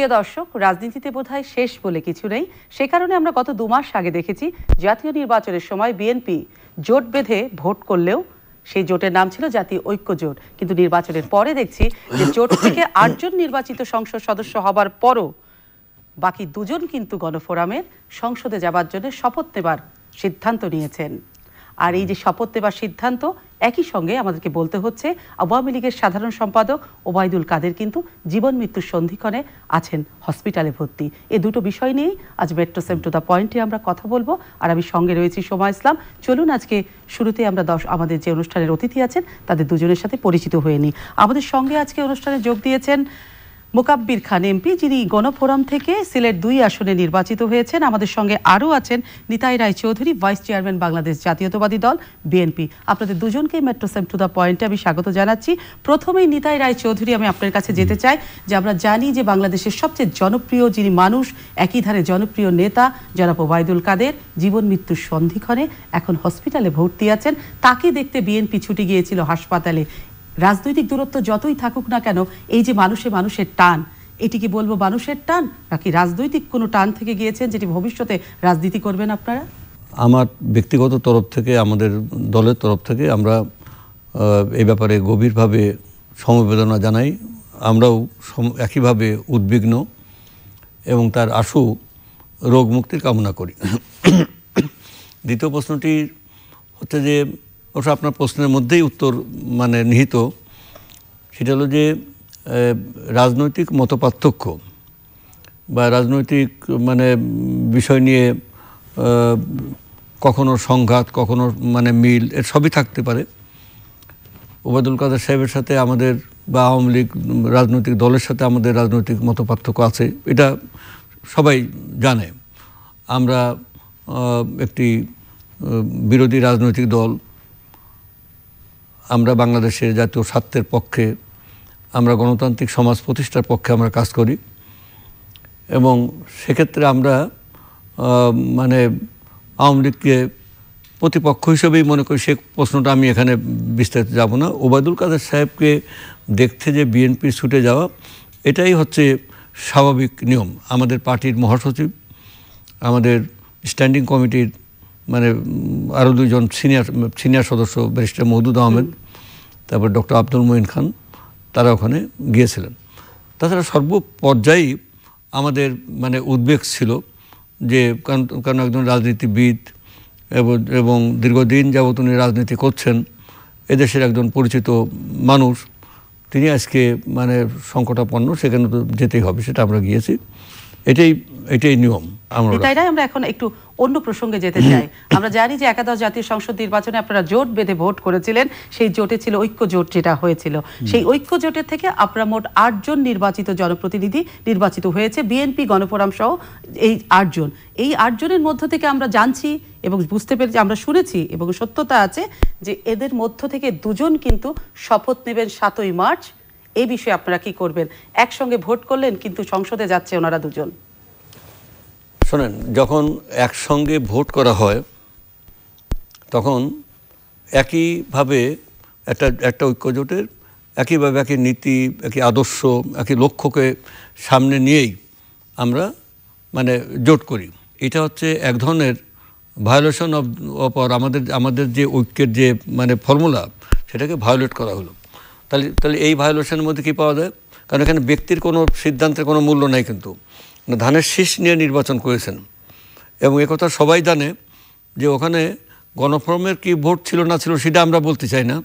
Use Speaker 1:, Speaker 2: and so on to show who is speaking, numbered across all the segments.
Speaker 1: প্রিয় দর্শক, রাজনীতিতে বোধহয় শেষ বলে কিছু নেই। সে কারণে আমরা গত দু মাস আগে দেখেছি জাতীয় নির্বাচনের সময় বিএনপি জোট বেঁধে ভোট করলেও সেই জোটের নাম ছিল জাতীয় ঐক্য জোট। কিন্তু নির্বাচনের পরে দেখছি যে জোট থেকে আটজন নির্বাচিত সংসদ সদস্য হবার পরও বাকি দুজন কিন্তু গণফোরামের সংসদে যাবার জন্য শপথ নেবার সিদ্ধান্ত নিয়েছেন। আর এই যে শপথ নেবার সিদ্ধান্ত একই সঙ্গে আমাদেরকে বলতে হচ্ছে, আওয়ামী লীগের সাধারণ সম্পাদক ওবায়দুল কাদের কিন্তু জীবন মৃত্যুর সন্ধিক্ষণে আছেন হসপিটালে ভর্তি। এ দুটো বিষয় নিয়েই আজ মেট্রো সেম টু দ্য পয়েন্টে আমরা কথা বলব। আর আমি সঙ্গে রয়েছি সোমা ইসলাম। চলুন আজকে শুরুতে আমরা দশ, আমাদের যে অনুষ্ঠানের অতিথি আছেন, তাদের দুজনের সাথে পরিচিত হয়ে নিই। আমাদের সঙ্গে আজকে অনুষ্ঠানে যোগ দিয়েছেন মোকাব্বির খান এমপি, যিনি গণফোরাম থেকে সিলেট দুই আসনে নির্বাচিত হয়েছেন, আমাদের সঙ্গে আরও আছেন নিতাই রায় চৌধুরী ভাইস চেয়ারম্যান বাংলাদেশ জাতীয়তাবাদী দল, বিএনপি। আপনাদের দুজনকেই মেট্রো সেম টু দ্য পয়েন্টে আমি স্বাগত জানাচ্ছি। প্রথমেই নিতাই রায় চৌধুরী আমি আপনার কাছে যেতে চাই যে আমরা জানি যে বাংলাদেশের সবচেয়ে জনপ্রিয় যিনি মানুষ, একই ধারে জনপ্রিয় নেতা জনাব ওবায়দুল কাদের, জীবন মৃত্যুর সন্ধিক্ষণে এখন হসপিটালে ভর্তি আছেন। তাকে দেখতে বিএনপি ছুটে গিয়েছিল হাসপাতালে। রাজনৈতিক দূরত্ব যতই থাকুক না কেন, এই যে মানুষে মানুষের টান, এটি কি বলব মানুষের টান? নাকি রাজনৈতিক কোনো টান থেকে গিয়েছেন যেটি ভবিষ্যতে রাজনীতি করবেন আপনারা?
Speaker 2: আমার ব্যক্তিগত তরফ থেকে, আমাদের দলের তরফ থেকে আমরা এই ব্যাপারে গভীরভাবে সমবেদনা জানাই। আমরাও একইভাবে উদ্বিগ্ন এবং তার আশু রোগ মুক্তির কামনা করি। দ্বিতীয় প্রশ্নটি হচ্ছে যে অবশ্য আপনার প্রশ্নের মধ্যেই উত্তর মানে নিহিত। সেটা হলো যে রাজনৈতিক মতপার্থক্য বা রাজনৈতিক মানে বিষয় নিয়ে কখনো সংঘাত, কখনো মানে মিল এর সবই থাকতে পারে। ওবায়দুল কাদের সাহেবের সাথে আমাদের বা আওয়ামী লীগ রাজনৈতিক দলের সাথে আমাদের রাজনৈতিক মতপার্থক্য আছে, এটা সবাই জানে। আমরা একটি বিরোধী রাজনৈতিক দল আমরা বাংলাদেশের জাতীয় স্বার্থের পক্ষে, আমরা গণতান্ত্রিক সমাজ প্রতিষ্ঠার পক্ষে আমরা কাজ করি। এবং সেক্ষেত্রে আমরা মানে আওয়ামী লীগকে প্রতিপক্ষ হিসেবেই মনে করি। সে প্রশ্নটা আমি এখানে বিস্তারিত যাব না। ওবায়দুল কাদের সাহেবকে দেখতে যে বিএনপির ছুটে যাওয়া, এটাই হচ্ছে স্বাভাবিক নিয়ম। আমাদের পার্টির মহাসচিব, আমাদের স্ট্যান্ডিং কমিটির মানে আরও দুজন সিনিয়র সিনিয়র সদস্য, ব্যারিস্টার মহদুদ আহমেদ তারপর ডক্টর আব্দুল মঈন খান, তারা ওখানে গিয়েছিলেন। তাছাড়া সর্বপর্যায়েই আমাদের মানে উদ্বেগ ছিল যে কারণ কারণ একজন রাজনীতিবিদ এবং দীর্ঘদিন যাবত উনি রাজনীতি করছেন, এদেশের একজন পরিচিত মানুষ, তিনি আজকে মানে সংকটাপন্ন, সেখানে তো যেতেই হবে, সেটা আমরা গিয়েছি। এটাই এটাই নিয়ম
Speaker 1: আমরা আমরা এখন একটু অন্য প্রসঙ্গে যেতে চাই। আমরা জানি যে একাদশ জাতীয় সংসদ নির্বাচনে আপনারা জোট বেঁধে ভোট করেছিলেন। সেই জোটে ছিল ঐক্য জোট যেটা হয়েছিল। সেই ঐক্য জোটের থেকে আপনারা মোট আটজন নির্বাচিত জনপ্রতিনিধি নির্বাচিত হয়েছে। বিএনপি গণফোরাম সহ এই আটজন। এই আটজনের মধ্য থেকে আমরা জানছি এবং বুঝতে পেরেছি আমরা শুনেছি এবং সত্যতা আছে যে এদের মধ্য থেকে দুজন কিন্তু শপথ নেবেন সাতই মার্চ। এই বিষয়ে আপনারা কি করবেন? একসঙ্গে ভোট করলেন, কিন্তু সংসদে যাচ্ছে ওনারা দুজন।
Speaker 2: শোনেন, যখন একসঙ্গে ভোট করা হয়, তখন একইভাবে একটা একটা ঐক্যজোটের একইভাবে একই নীতি, একই আদর্শ, একই লক্ষ্যকে সামনে নিয়েই আমরা মানে জোট করি। এটা হচ্ছে এক ধরনের ভায়োলেশন অফ অপর আমাদের আমাদের যে ঐক্যের যে মানে ফর্মুলা সেটাকে ভায়োলেট করা হলো। তাহলে তাহলে এই ভায়োলেশনের মধ্যে কী পাওয়া যায়? কারণ এখানে ব্যক্তির কোনো সিদ্ধান্তের কোনো মূল্য নাই কিন্তু। ধানের শীষ নিয়ে নির্বাচন করেছেন। এবং একথা সবাই জানে যে ওখানে গণফর্মের কি ভোট ছিল না ছিল সেটা আমরা বলতে চাই না।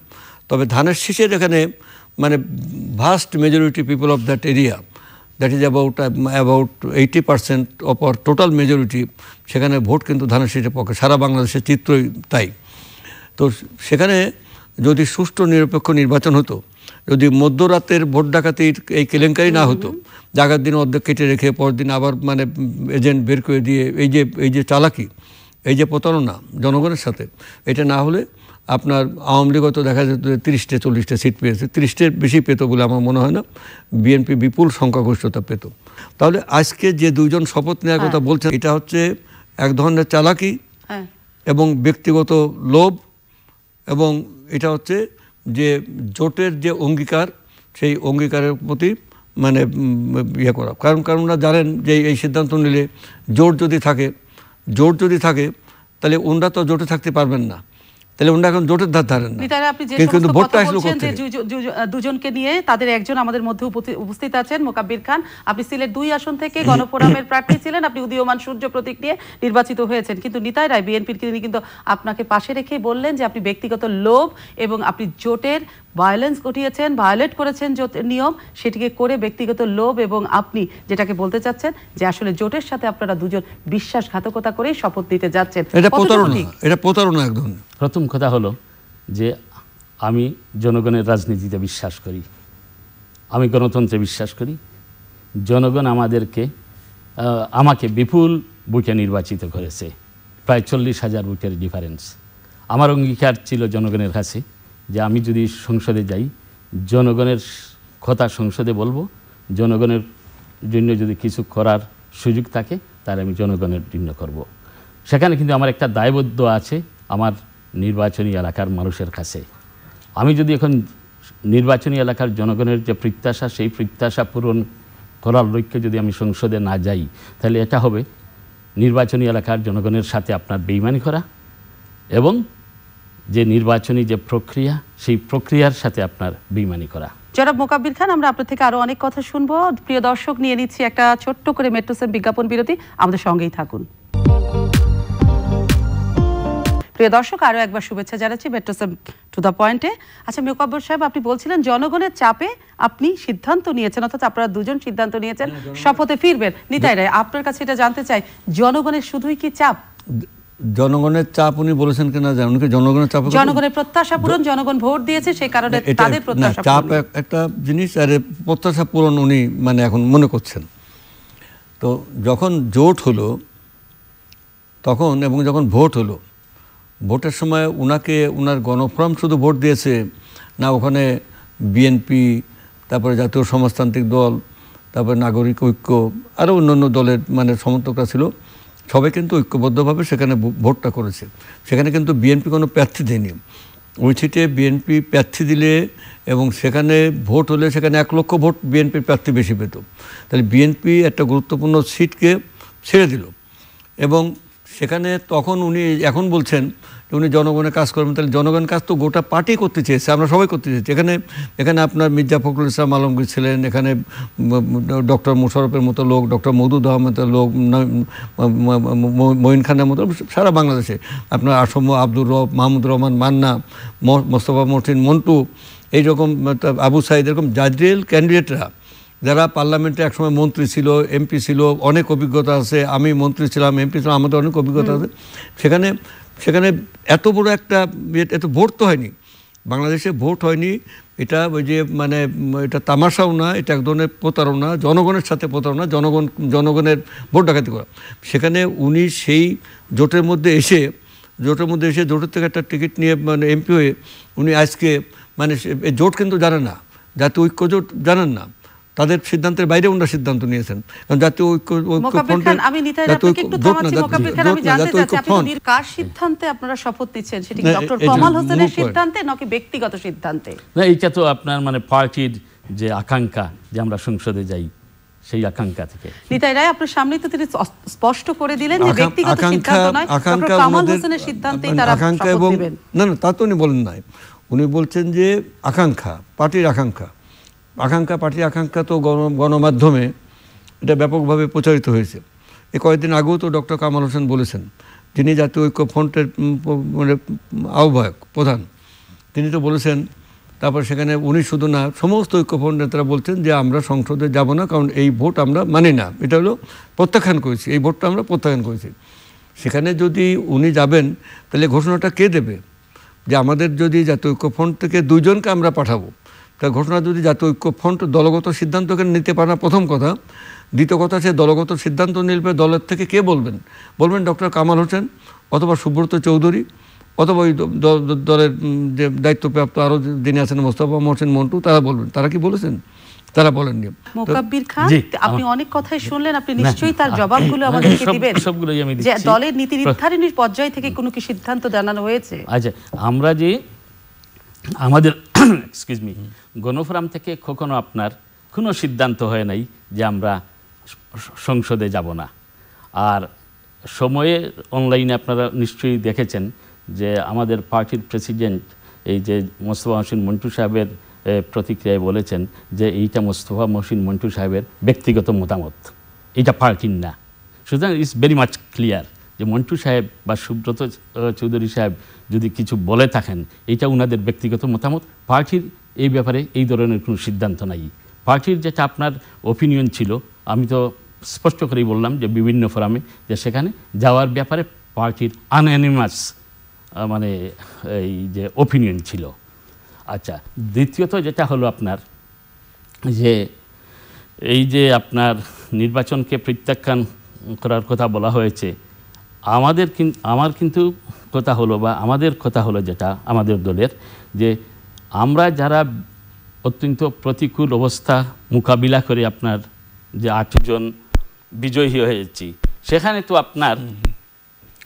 Speaker 2: তবে ধানের শীষের এখানে মানে vast majority people of that area that is about about eighty percent of total majority সেখানে ভোট কিন্তু ধানের শীষের পক্ষে। সারা বাংলাদেশের চিত্রই তাই। তো সেখানে যদি সুষ্ঠু নিরপেক্ষ নির্বাচন হতো যদি মধ্যরাতের ভোট ডাকাতির এই কেলেঙ্কারি না হতো জাগার দিন অর্ধেক কেটে রেখে পরদিন আবার মানে এজেন্ট বের করে দিয়ে এই যে এই যে চালাকি এই যে প্রতারণা জনগণের সাথে এটা না হলে আপনার আওয়ামী লীগ তো দেখা যেত যে তিরিশটা চল্লিশটা সিট পেয়েছে তিরিশটার বেশি পেত বলে আমার মনে হয় না বিএনপি বিপুল সংখ্যাগরিষ্ঠতা পেত তাহলে আজকে যে দুজন শপথ নেওয়ার কথা হ্যাঁ। বলছেন এটা হচ্ছে এক ধরনের চালাকি হ্যাঁ। এবং ব্যক্তিগত লোভ এবং এটা হচ্ছে যে জোটের যে অঙ্গীকার, সেই অঙ্গীকারের প্রতি মানে ইয়ে করা। কারণ কারণ ওনারা জানেন যে এই সিদ্ধান্ত নিলে জোট যদি থাকে, জোট যদি থাকে, তাহলে ওনরা তো জোটে থাকতে পারবেন না। তাহলে ওনারা এখন জোটের ধার ধারেন না। কিন্তু- ভোটটা আসলো
Speaker 1: দুজনকে নিয়ে তাদের একজন আমাদের মধ্যে উপস্থিত আছেন মোকাব্বির খান। আপনি সিলেট দুই আসন থেকে গণফোরামের প্রার্থী ছিলেন আপনি উদীয়মান সূর্য প্রতীক নিয়ে নির্বাচিত হয়েছেন। কিন্তু নিতাই রায় বিএনপির তিনি কিন্তু আপনাকে পাশে রেখে বললেন যে আপনি ব্যক্তিগত লোভ এবং আপনি জোটের ভায়োলেন্স ঘটিয়েছেন ভায়োলেট করেছেন নিয়ম সেটিকে করে ব্যক্তিগত লোভ এবং আপনি যেটাকে বলতে চাচ্ছেন যে আসলে জোটের সাথে আপনারা দুজন বিশ্বাসঘাতকতা করেই শপথ দিতে যাচ্ছেন।
Speaker 2: এটা প্রতারণা এটা প্রতারণা একদম।
Speaker 3: প্রথম কথা হলো যে আমি জনগণের রাজনীতিতে বিশ্বাস করি। আমি গণতন্ত্রে বিশ্বাস করি। জনগণ আমাদেরকে আমাকে বিপুল বুকে নির্বাচিত করেছে। প্রায় চল্লিশ হাজার বুকের ডিফারেন্স আমার অঙ্গীকার ছিল জনগণের কাছে। যে আমি যদি সংসদে যাই, জনগণের কথা সংসদে বলব, জনগণের জন্য যদি কিছু করার সুযোগ থাকে, তাহলে আমি জনগণের জন্য করব। সেখানে কিন্তু আমার একটা দায়বদ্ধ আছে আমার নির্বাচনী এলাকার মানুষের কাছে আমি যদি এখন নির্বাচনী এলাকার জনগণের যে প্রত্যাশা, সেই প্রত্যাশা পূরণ করার লক্ষ্যে যদি আমি সংসদে না যাই, তাহলে এটা হবে নির্বাচনী এলাকার জনগণের সাথে আপনার বেইমানি করা এবং যে নির্বাচনী যে প্রক্রিয়া সেই প্রক্রিয়ার সাথে আপনার বেইমানি করা।
Speaker 1: জনাব মোকাব্বির খান আমরা আপনার থেকে আরও অনেক কথা শুনব। প্রিয় দর্শক নিয়ে নিচ্ছি একটা ছোট্ট করে মেট্রোসেম বিজ্ঞাপন বিরতি। আমাদের সঙ্গেই থাকুন। প্রিয় দর্শক আরও একবার শুভেচ্ছা জানাচ্ছি মেট্রোসেম টু দ্য পয়েন্টে। আচ্ছা মোকাব্বর সাহেব আপনি বলছিলেন জনগণের চাপে আপনি সিদ্ধান্ত নিয়েছেন অর্থাৎ আপনারা দুজন সিদ্ধান্ত নিয়েছেন শপথে ফিরবেন। নিতাই রায় আপনার কাছে এটা জানতে চাই জনগণের শুধুই কি চাপ?
Speaker 2: জনগণের চাপ উনি বলেছেন কিনা জানেন উনি জনগণের চাপ
Speaker 1: জনগণের প্রত্যাশা পূরণ জনগণ ভোট দিয়েছে সেই কারণে তাদের প্রত্যাশা
Speaker 2: চাপ একটা জিনিস আর প্রত্যাশা পূরণ উনি মানে এখন মনে করছেন। তো যখন জোট হলো তখন এবং যখন ভোট হলো ভোটের সময় উনাকে উনার গণফোরাম শুধু ভোট দিয়েছে না ওখানে বিএনপি তারপরে জাতীয় সমাজতান্ত্রিক দল তারপরে নাগরিক ঐক্য আরও অন্য অন্য দলের মানে সমর্থকরা ছিল। সবাই কিন্তু ঐক্যবদ্ধভাবে সেখানে ভোটটা করেছে। সেখানে কিন্তু বিএনপি কোনো প্রার্থী দেয়নি। ওই সিটে বিএনপি প্রার্থী দিলে এবং সেখানে ভোট হলে সেখানে এক লক্ষ ভোট বিএনপির প্রার্থী বেশি পেত। তাহলে বিএনপি একটা গুরুত্বপূর্ণ সিটকে ছেড়ে দিল। এবং সেখানে তখন উনি এখন বলছেন উনি জনগণের কাজ করবেন, তাহলে জনগণের কাজ তো গোটা পার্টি করতে চেয়েছে, আমরা সবাই করতে চেয়েছি। এখানে এখানে আপনার মির্জা ফখরুল ইসলাম আলমগীর ছিলেন, এখানে ডক্টর মুশারফের মতো লোক, ডক্টর মধুদ আহমেদের লোক মঈন খানের মতো সারা বাংলাদেশে। আপনার আসম আব্দুর রব, মাহমুদ রহমান মান্না মোস্তফা মহসিন মন্টু, এইরকম আবু সাইদ, এরকম জাজরিয়াল ক্যান্ডিডেটরা যারা পার্লামেন্টে একসময় মন্ত্রী ছিল এমপি ছিল অনেক অভিজ্ঞতা আছে আমি মন্ত্রী ছিলাম এমপি ছিলাম আমাদের অনেক অভিজ্ঞতা আছে। সেখানে সেখানে এত বড় একটা ইয়ে- এত ভোট তো হয়নি। বাংলাদেশে ভোট হয়নি এটা ওই যে মানে এটা তামাশাও না এটা এক ধরনের প্রতারণা জনগণের সাথে প্রতারণা জনগণ জনগণের ভোট ডাকাতি করা। সেখানে উনি সেই জোটের মধ্যে এসে জোটের মধ্যে এসে জোটের থেকে একটা টিকিট নিয়ে মানে এমপি হয়ে উনি আজকে মানে জোট কিন্তু জানেন না জাতীয় ঐক্য জোট জানেন না। তাদের সিদ্ধান্তের বাইরে ওনারা সিদ্ধান্ত নিয়েছেন। কারণ জাতীয় ঐক্য ঐক্য
Speaker 1: খান আমি নিতাই আপনাকে একটু থামাচ্ছি। মোকাব্বির খান আমি জানতে চাচ্ছি আপনি
Speaker 2: ফ্রন্ট।
Speaker 1: কার সিদ্ধান্তে আপনারা শপথ নিচ্ছেন? সেটি
Speaker 2: না,
Speaker 1: ডক্টর কমাল হোসেনের সিদ্ধান্তে নাকি ব্যক্তিগত সিদ্ধান্তে?
Speaker 3: না এইটা তো আপনার মানে পার্টির যে আকাঙ্ক্ষা যে আমরা সংসদে যাই সেই আকাঙ্ক্ষা থেকে।
Speaker 1: নিতাই রায় আপনার সামনে তো তিনি স্পষ্ট- করে দিলেন যে ব্যক্তিগত সিদ্ধান্ত নয়। ডক্টর
Speaker 2: আকাঙ্ক্ষা
Speaker 1: কামাল হোসেনের সিদ্ধান্তেই
Speaker 2: মানে
Speaker 1: তারা
Speaker 2: আকাঙ্ক্ষা
Speaker 1: শপথ
Speaker 2: এবং
Speaker 1: নেবেন।
Speaker 2: না না তা তো উনি বলেন নাই। উনি বলছেন যে আকাঙ্ক্ষা পার্টির আকাঙ্ক্ষা। আকাঙ্ক্ষা পার্টির আকাঙ্ক্ষা তো গণ- গণমাধ্যমে এটা ব্যাপকভাবে প্রচারিত হয়েছে। এ কয়েকদিন আগেও তো ডক্টর কামাল হোসেন বলেছেন, যিনি জাতীয় ঐক্য ফ্রন্টের মানে আহ্বায়ক, প্রধান, তিনি তো বলেছেন, তারপর সেখানে উনি শুধু না, সমস্ত ঐক্যফ্রন্ট নেতারা বলছেন যে আমরা সংসদে যাব না, কারণ এই ভোট আমরা মানি না। এটা হলো প্রত্যাখ্যান করেছি, এই ভোটটা আমরা প্রত্যাখ্যান করেছি। সেখানে যদি উনি যাবেন, তাহলে ঘোষণাটা কে দেবে? যে আমাদের যদি জাতীয় ঐক্যফ্রন্ট থেকে দুইজনকে আমরা পাঠাবো তা ঘোষণা যদি জাতীয় ঐক্যফ্রন্ট দলগত সিদ্ধান্তকে নিতে পারে না প্রথম কথা। দ্বিতীয় কথা সে দলগত সিদ্ধান্ত নিলবে দলের থেকে কে বলবেন? বলবেন ডক্টর কামাল হোসেন অথবা সুব্রত চৌধুরী অথবা ওই দলের যে দায়িত্বপ্রাপ্ত আরও যিনি আছেন মোস্তফা মহসিন মন্টু তারা বলবেন। তারা কি বলেছেন? তারা বলেননি।
Speaker 1: মোকাব্বির খান আপনি অনেক কথাই শুনলেন আপনি নিশ্চয়ই তার জবাবগুলো আমাদেরকে দিবেন।
Speaker 3: সবগুলোই আমি
Speaker 1: যে দলের নীতি নির্ধারণীর পর্যায় থেকে কোনো কি সিদ্ধান্ত জানানো হয়েছে?
Speaker 3: আচ্ছা আমরা যে আমাদের এক্সকিউজ মি গণফোরাম থেকে কখনো আপনার কোনো সিদ্ধান্ত হয় নাই যে আমরা সংসদে যাব না। আর সময়ে অনলাইনে আপনারা নিশ্চয়ই দেখেছেন যে আমাদের পার্টির প্রেসিডেন্ট, এই যে মোস্তফা মহসিন মন্টু সাহেবের প্রতিক্রিয়ায় বলেছেন যে এইটা মোস্তফা মহসিন মন্টু সাহেবের ব্যক্তিগত মতামত। এটা পার্টির না। সুতরাং ইটস ভেরি মাচ ক্লিয়ার যে মন্টু সাহেব বা সুব্রত চৌধুরী সাহেব যদি কিছু বলে থাকেন এটা উনাদের ব্যক্তিগত মতামত। পার্টির এই ব্যাপারে এই ধরনের কোনো সিদ্ধান্ত নাই। পার্টির যেটা আপনার ওপিনিয়ন ছিল, আমি তো স্পষ্ট করেই বললাম যে বিভিন্ন ফোরামে যে সেখানে যাওয়ার ব্যাপারে পার্টির আনঅ্যানিমাস মানে এই যে ওপিনিয়ন ছিল। আচ্ছা দ্বিতীয়ত যেটা হলো আপনার, যে এই যে আপনার নির্বাচনকে প্রত্যাখ্যান করার কথা বলা হয়েছে আমাদের কিন- আমার কিন্তু কথা হলো বা আমাদের কথা হলো যেটা আমাদের দলের যে আমরা যারা অত্যন্ত প্রতিকূল অবস্থা মোকাবিলা করে আপনার যে আটজন বিজয়ী হয়েছি সেখানে তো আপনার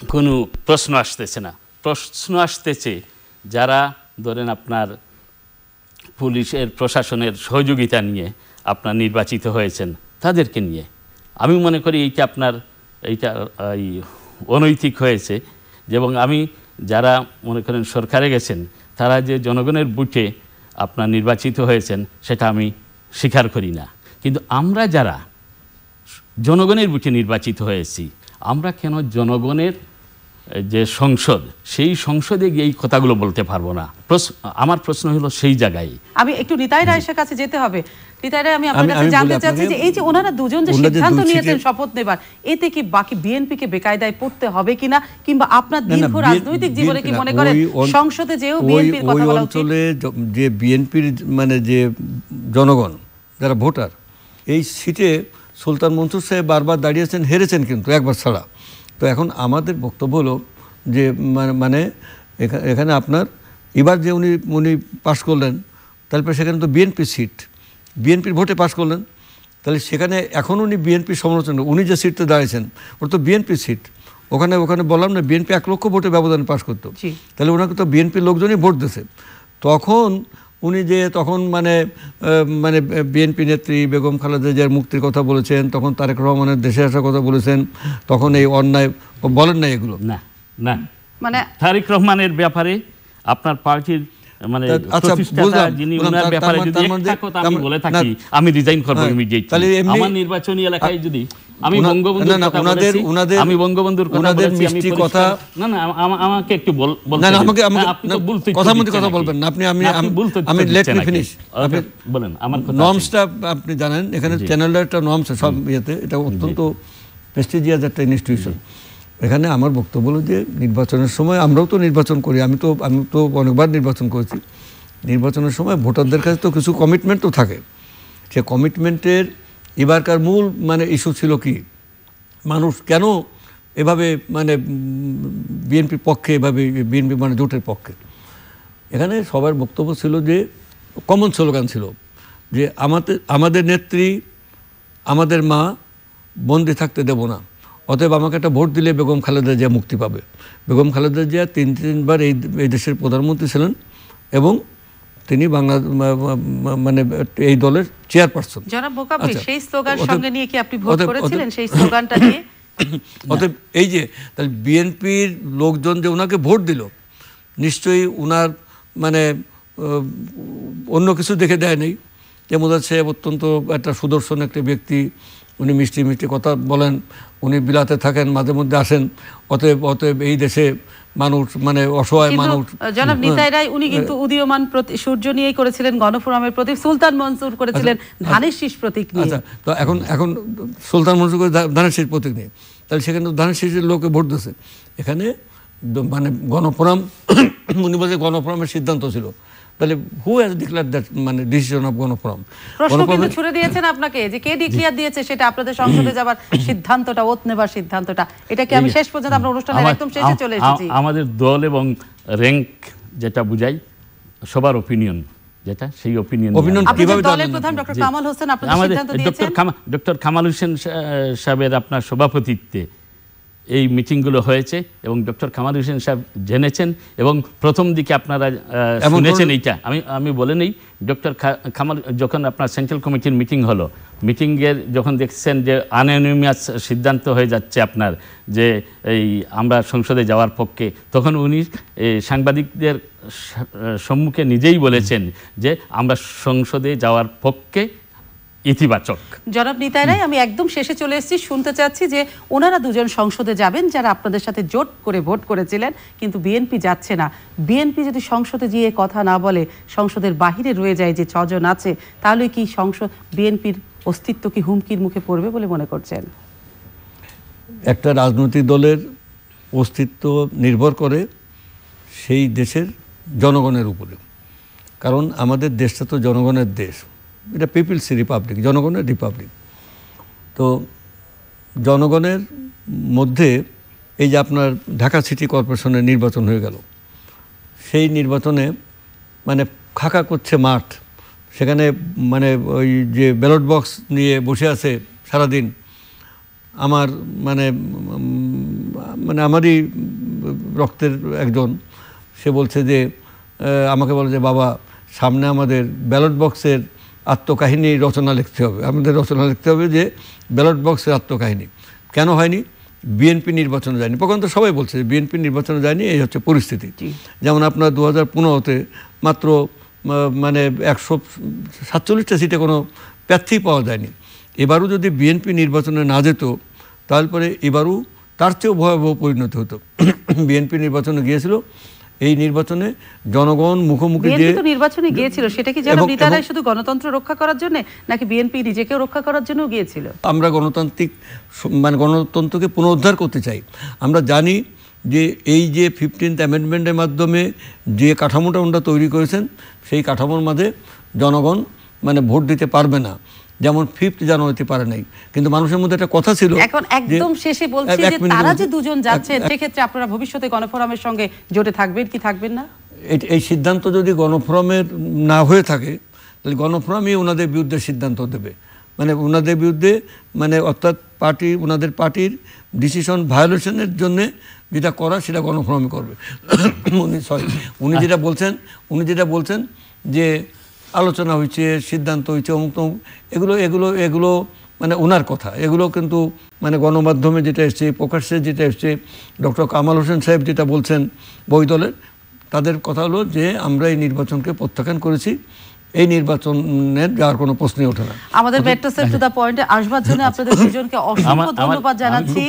Speaker 3: কোনো প্রশ্ন আসতেছে না। প্রশ্ন আসতেছে যারা ধরেন আপনার পুলিশের প্রশাসনের সহযোগিতা নিয়ে আপনার নির্বাচিত হয়েছেন তাদেরকে নিয়ে। আমি মনে করি এইটা আপনার এইটা এই অনৈতিক হয়েছে। এবং আমি যারা মনে করেন সরকারে গেছেন, তারা যে জনগণের বুটে আপনার নির্বাচিত হয়েছেন, সেটা আমি স্বীকার করি না। কিন্তু আমরা যারা জনগণের বুকে নির্বাচিত হয়েছি, আমরা কেন জনগণের যে সংসদ সেই সংসদে গিয়ে এই কথাগুলো বলতে পারব না। আমার প্রশ্ন হলো সেই জায়গায়।
Speaker 1: আমি একটু নিতাই রায়ের কাছে যেতে হবে। নিতাই রায় আমি আপনার কাছে জানতে চাচ্ছি যে এই যে ওনারা দুজন যে সিদ্ধান্ত নিয়েছেন শপথ নেবার এতে কি বাকি বিএনপি কে বেকায়দায় পড়তে হবে কিনা কিংবা আপনার দীর্ঘ রাজনৈতিক জীবনে কি মনে করেন সংসদে যেও বিএনপির কথা বলা উচিত?
Speaker 2: অঞ্চলে যে বিএনপির মানে যে জনগণ যারা ভোটার এই সিটে সুলতান মনসুর সাহেব বারবার দাঁড়িয়েছেন হেরেছেন কিন্তু একবার ছাড়া। তো এখন আমাদের বক্তব্য হলো যে মানে- মানে এখানে আপনার এবার যে উনি উনি পাশ করলেন তারপরে সেখানে তো বিএনপি সিট বিএনপির ভোটে পাশ করলেন তাহলে সেখানে এখন উনি বিএনপি সমালোচনা উনি যে সিটতে দাঁড়িয়েছেন ওটা তো বিএনপি সিট ওখানে ওখানে বললাম না বিএনপি এক লক্ষ ভোটে ব্যবধানে পাশ করতো। তাহলে ওনাকে তো বিএনপির লোকজনই ভোট দিয়েছে। তখন উনি যে তখন মানে মানে বিএনপি নেত্রী বেগম খালেদা জিয়ার মুক্তির কথা বলেছেন তখন তারেক রহমানের দেশে আসার কথা বলেছেন তখন এই অন্যায় বলেন না এগুলো?
Speaker 3: না না।
Speaker 1: মানে
Speaker 3: তারিক রহমানের ব্যাপারে আপনার পার্টির মানে
Speaker 2: আচ্ছা,
Speaker 3: প্রতিষ্ঠাতা যিনি ওনার ব্যাপারে
Speaker 2: মানে-
Speaker 3: যদি
Speaker 2: মানে-
Speaker 3: একটা কথা আমি বলে থাকি। আমি রিজাইন করব
Speaker 2: হ্যাঁ,
Speaker 3: ইমিডিয়েটলি আমার নির্বাচনী এলাকায় যদি আমি বঙ্গবন্ধুর
Speaker 2: না, উনাদের- উনাদের-
Speaker 3: আমি বঙ্গবন্ধুর
Speaker 2: উনাদের মিষ্টি কথা-
Speaker 3: না না আমাকে একটু বল
Speaker 2: না না আমাকে
Speaker 3: আপনি তো
Speaker 2: কথা মধ্যে কথা বলবেন না। আপনি আমি আমি- লেট মি ফিনিশ
Speaker 3: ওকে, বলেন আমার কথা
Speaker 2: নর্মসটা আপনি জানেন এখানে চ্যানেলের একটা নর্মস সব ইয়েতে। এটা অত্যন্ত প্রেস্টিজিয়াস একটা ইনস্টিটিউশন এখানে আমার বক্তব্য হলো যে নির্বাচনের সময় আমরাও তো নির্বাচন করি আমি তো আমি তো অনেকবার নির্বাচন করেছি। নির্বাচনের সময় ভোটারদের কাছে তো কিছু কমিটমেন্ট তো থাকে। সে কমিটমেন্টের এবারকার মূল মানে ইস্যু ছিল কি? মানুষ কেন এভাবে মানে বিএনপির পক্ষে, এভাবে বিএনপি মানে জোটের পক্ষে? এখানে সবার বক্তব্য ছিল যে কমন স্লোগান ছিল যে, আমাদের আমাদের নেত্রী, আমাদের মা বন্দি থাকতে দেব না। অতএব আমাকে একটা ভোট দিলে বেগম খালেদা জিয়া মুক্তি পাবে। বেগম খালেদা জিয়া তিন, তিনবার এই এই দেশের প্রধানমন্ত্রী ছিলেন এবং তিনি বাংলা মানে এই দলের চেয়ারপারসন।
Speaker 1: জনাব
Speaker 2: আচ্ছা,
Speaker 1: সেই স্লোগান
Speaker 2: অতএব-
Speaker 1: সঙ্গে নিয়ে কি আপনি ভোট করেছিলেন সেই স্লোগানটা নিয়ে?
Speaker 2: অতএব এই যে তাহলে বিএনপির লোকজন যে ওনাকে ভোট দিল নিশ্চয়ই উনার মানে অন্য কিছু দেখে দেয় নেই। যেমন হচ্ছে অত্যন্ত একটা সুদর্শন একটা ব্যক্তি উনি মিষ্টি মিষ্টি কথা বলেন উনি বিলাতে থাকেন মাঝে মধ্যে আসেন। অতএব অতএব এই দেশে মানুষ মানে অসহায় মানুষ।
Speaker 1: জনাব নিতাই রায় উনি কিন্তু উদীয়মান প্রতি- সূর্য নিয়েই করেছিলেন গণফোরামের প্রতীক। সুলতান মনসুর করেছিলেন ধানের শীষ প্রতীক নিয়ে।
Speaker 2: আচ্ছা তো এখন এখন সুলতান মনসুর করে ধানের শীষ প্রতীক নিয়ে। তাহলে সেখানে তো ধানের শীষের লোকে ভোট দিয়েছে। এখানে মানে গণফোরাম উনি বলছে গণফোরামের সিদ্ধান্ত ছিল। তাহলে হু হ্যাজ ডিক্লেয়ার দ্যাট মানে ডিসিশন অফ গণফোরাম
Speaker 1: প্রশ্ন কিন্তু ছুড়ে দিয়েছেন আপনাকে যে কে ডিক্লিয়ার দিয়েছে সেটা আপনাদের সংসদে যাবার সিদ্ধান্তটা ওত নেবার সিদ্ধান্তটা। এটা কি আমি শেষ পর্যন্ত আমরা অনুষ্ঠানের একদম শেষে চলে এসেছি।
Speaker 3: আমাদের দল এবং র্যাঙ্ক যেটা বুঝাই সবার ওপিনিয়ন যেটা সেই ওপিনিয়ন
Speaker 2: Opinion
Speaker 1: আপনাদের
Speaker 2: কীভাবে
Speaker 1: দলের প্রধান ডক্টর কামাল হোসেন আপনাদের সিদ্ধান্ত
Speaker 3: ডক্টর
Speaker 1: দিয়েছেন?
Speaker 3: ডক্টর কামাল হোসেন সাহেবের আপনার সভাপতিত্বে এই মিটিংগুলো হয়েছে এবং ডক্টর কামাল হোসেন সাহেব জেনেছেন এবং প্রথম দিকে আপনারা শুনেছেন এইটা। আমি আমি বলে নেই ডক্টর কামাল যখন আপনার সেন্ট্রাল কমিটির মিটিং হলো মিটিংয়ের যখন দেখছেন যে আনএনিমিয়াস সিদ্ধান্ত হয়ে যাচ্ছে আপনার যে এই আমরা সংসদে যাওয়ার পক্ষে তখন উনি এই, সাংবাদিকদের সম্মুখে নিজেই বলেছেন যে আমরা সংসদে যাওয়ার পক্ষে ইতিবাচক।
Speaker 1: জনাব নিতাই রায় আমি একদম শেষে চলে এসেছি। শুনতে চাচ্ছি যে ওনারা দুজন সংসদে যাবেন যারা আপনাদের সাথে জোট করে ভোট করেছিলেন কিন্তু বিএনপি যাচ্ছে না। বিএনপি যদি সংসদে গিয়ে কথা না বলে সংসদের বাহিরে রয়ে যায় যে ছজন আছে তাহলে কি সংসদ বিএনপির অস্তিত্ব কি হুমকির মুখে পড়বে বলে মনে করছেন?
Speaker 2: একটা রাজনৈতিক দলের অস্তিত্ব নির্ভর করে সেই দেশের জনগণের উপরে। কারণ আমাদের দেশটা তো জনগণের দেশ। এটা পিপলস রিপাবলিক জনগণের রিপাবলিক তো জনগণের মধ্যে এই যে আপনার ঢাকা সিটি কর্পোরেশনের নির্বাচন হয়ে গেল, সেই নির্বাচনে মানে খাকা করছে মাঠ। সেখানে মানে ওই যে ব্যালট বক্স নিয়ে বসে আছে সারাদিন। আমার মানে মানে আমারই রক্তের একজন, সে বলছে যে আমাকে বলে যে, বাবা, সামনে আমাদের ব্যালট বক্সের আত্মকাহিনী রচনা লিখতে হবে। আমাদের রচনা লিখতে হবে যে ব্যালট বক্সের আত্মকাহিনী। কেন হয়নি? বিএনপি নির্বাচনে যায়নি। তখন তো সবাই বলছে বিএনপি নির্বাচনে যায়নি এই হচ্ছে পরিস্থিতি। যেমন আপনার দু হাজার পনেরোতে মাত্র মানে একশো সাতচল্লিশটা সিটে কোনো প্রার্থী পাওয়া যায়নি। এবারও যদি বিএনপি নির্বাচনে না যেত তারপরে এবারও তার চেয়েও ভয়াবহ পরিণত হতো। বিএনপি নির্বাচনে গিয়েছিল এই নির্বাচনে জনগণ মুখোমুখি যে
Speaker 1: নির্বাচনে গিয়েছিল সেটা কি
Speaker 2: এবং-
Speaker 1: রায় শুধু গণতন্ত্র রক্ষা করার জন্য নাকি বিএনপি নিজেকেও রক্ষা করার জন্য গিয়েছিল?
Speaker 2: আমরা গণতান্ত্রিক মানে গণতন্ত্রকে পুনরুদ্ধার করতে চাই। আমরা জানি যে এই যে ফিফটিন্থ অ্যামেন্ডমেন্টের মাধ্যমে যে কাঠামোটা ওনারা তৈরি করেছেন সেই কাঠামোর মাঝে জনগণ মানে ভোট দিতে পারবে না। যেমন ফিফথ জানুয়ারিতে পারে নাই। কিন্তু মানুষের মধ্যে একটা কথা ছিল
Speaker 1: এখন একদম শেষে বলছি যে তারা যে দুজন যাচ্ছেন সেক্ষেত্রে আপনারা ভবিষ্যতে গণফোরামের সঙ্গে জোটে থাকবেন কি থাকবেন না?
Speaker 2: এই- এই সিদ্ধান্ত যদি গণফোরামের না হয়ে থাকে তাহলে গণফোরামই ওনাদের বিরুদ্ধে সিদ্ধান্ত দেবে। মানে ওনাদের বিরুদ্ধে মানে অর্থাৎ পার্টি ওনাদের পার্টির ডিসিশন ভায়োলেশনের জন্যে যেটা করা সেটা গণফোরামই করবে। উনি সরি উনি যেটা বলছেন উনি যেটা বলছেন যে আলোচনা হয়েছে সিদ্ধান্ত হয়েছে অমুক তমুক, এগুলো এগুলো এগুলো মানে ওনার কথা। এগুলো কিন্তু মানে গণমাধ্যমে যেটা এসছে, প্রকাশ্যে যেটা এসছে, ডক্টর কামাল হোসেন সাহেব যেটা বলছেন বই দলের তাদের কথা হলো যে আমরা এই নির্বাচনকে প্রত্যাখ্যান করেছি। এই নির্বাচনের যাওয়ার কোনো প্রশ্নই ওঠে না।
Speaker 1: আমাদের মেট্রো সেভ টু দা পয়েন্টে আসবার জন্য আপনাদের দুজনকে অসংখ্য ধন্যবাদ জানাচ্ছি।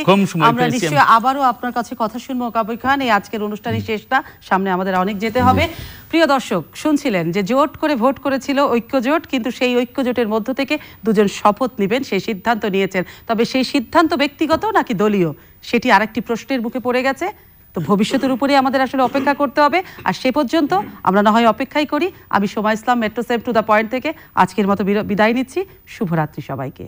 Speaker 1: আমরা নিশ্চয়ই আবারও আপনার কাছে কথা শুনব কাবুই খান। এই আজকের অনুষ্ঠানই শেষ না সামনে আমাদের অনেক যেতে হবে। প্রিয় দর্শক শুনছিলেন যে জোট করে ভোট করেছিল ঐক্য জোট কিন্তু সেই ঐক্য জোটের মধ্য থেকে দুজন শপথ নেবেন সেই সিদ্ধান্ত নিয়েছেন। তবে সেই সিদ্ধান্ত ব্যক্তিগত নাকি দলীয়? সেটি আরেকটি প্রশ্নের মুখে পড়ে গেছে। তো ভবিষ্যতের উপরে আমাদের আসলে অপেক্ষা করতে হবে। আর সে পর্যন্ত আমরা না হয় অপেক্ষাই করি। আমি সময় Islam metro save to the point থেকে আজকের মতো বিদায় নিচ্ছি। শুভরাত্রি সবাইকে।